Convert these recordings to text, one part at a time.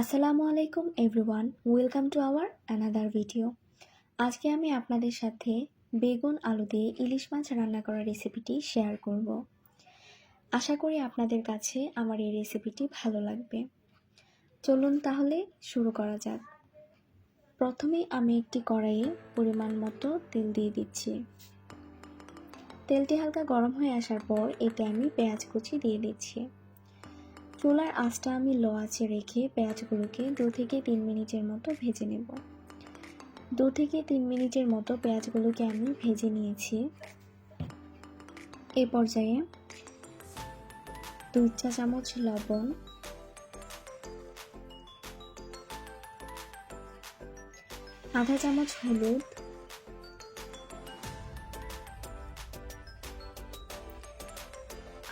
আসসালামু আলাইকুম everyone, welcome to our another video. আজকে আমি আপনাদের সাথে বেগুন আলু দিয়ে ইলিশ মাছ রান্না করার রেসিপিটি শেয়ার করব। আশা করি আপনাদের কাছে আমার এই রেসিপিটি ভালো লাগবে। চলুন তাহলে শুরু করা যাক। প্রথমে আমি একটি কড়াইয়ে পরিমাণ মতো তেল দিয়ে দিচ্ছি। তেলটি হালকা গরম হয়ে আসার পর এতে আমি পেঁয়াজ কুচি দিয়ে দিচ্ছি। চুলার আঁচটা আমি লো আঁচে রেখে পেঁয়াজগুলোকে দু থেকে তিন মিনিটের মতো ভেজে নেব। দু থেকে তিন মিনিটের মতো পেঁয়াজগুলোকে আমি ভেজে নিয়েছি। এ পর্যায়ে দুই চা চামচ লবণ, আধা চামচ হলুদ,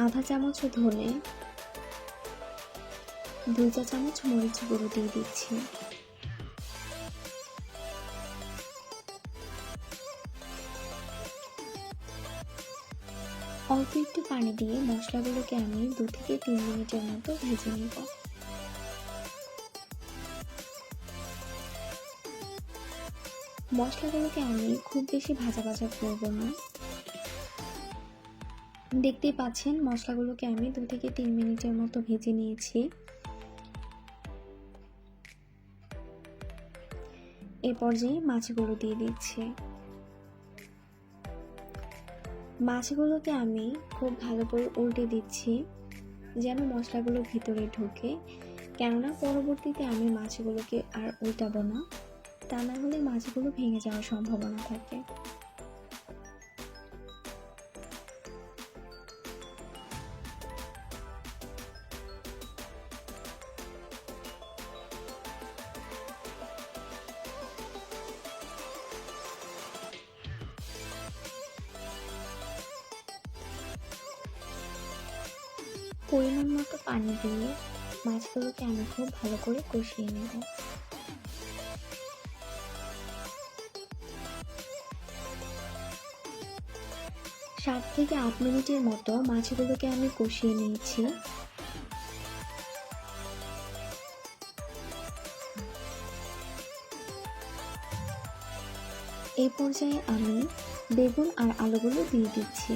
আধা চামচ ধনে দুই চা চামচ মরিচ গুঁড়ো দিয়ে দিচ্ছি। অল্প একটু পানি দিয়ে মশলাগুলোকে আমি দু থেকে তিন মিনিটের মতো ভেজে নেব। মশলাগুলোকে আমি খুব বেশি ভাজা ভাজা করব না। দেখতেই পাচ্ছেন মশলাগুলোকে আমি দু থেকে তিন মিনিটের মতো ভেজে নিয়েছি। এ পর্যায়ে মাছগুলো দিয়ে দিচ্ছি। মাছগুলোকে আমি খুব ভালো করে উল্টে দিচ্ছি, যেন মশলাগুলো ভিতরে ঢোকে। কেননা পরবর্তীতে আমি মাছগুলোকে আর উল্টাবো না, তা না হলে মাছগুলো ভেঙে যাওয়ার সম্ভাবনা থাকে। পরিমাণ মতো পানি দিয়ে মাছগুলোকে আমি খুব ভালো করে কষিয়ে নেব। সাত থেকে আট মিনিটের মতো মাছগুলোকে আমি কষিয়ে নিয়েছি। এই পর্যায়ে আমি বেগুন আর আলুগুলো দিয়ে দিচ্ছি।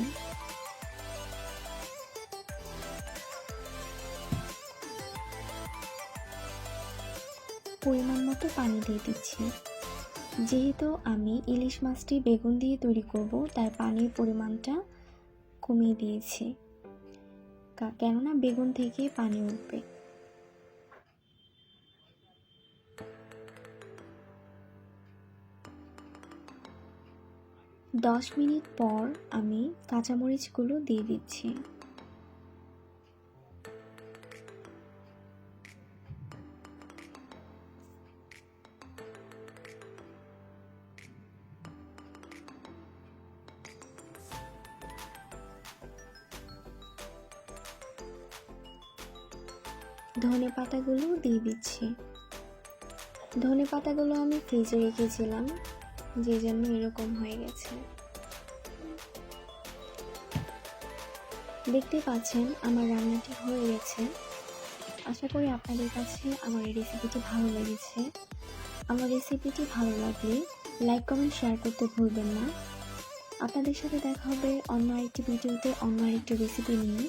পরিমাণ মতো পানি দিয়ে দিচ্ছি। যেহেতু আমি ইলিশ মাছটি বেগুন দিয়ে তৈরি করব তাই পানির পরিমাণটা কমিয়ে দিয়েছি। কেননা বেগুন থেকে পানি উঠবে। দশ মিনিট পর আমি কাঁচামরিচগুলো দিয়ে দিচ্ছি। ধনে পাতাগুলো দিয়ে দিচ্ছি। ধনে পাতাগুলো আমি ফ্রিজে রেখেছিলাম, যে জন্য এরকম হয়ে গেছে। দেখতে পাচ্ছেন, আমার রান্নাটি হয়ে গেছে। আশা করি আপনাদের কাছে আমার এই রেসিপিটি ভালো লেগেছে। আমার রেসিপিটি ভালো লাগলে লাইক কমেন্ট শেয়ার করতে ভুলবেন না। আপনাদের সাথে দেখা হবে অন্য আরেকটি ভিডিওতে, অন্য আরেকটি রেসিপি নিয়ে।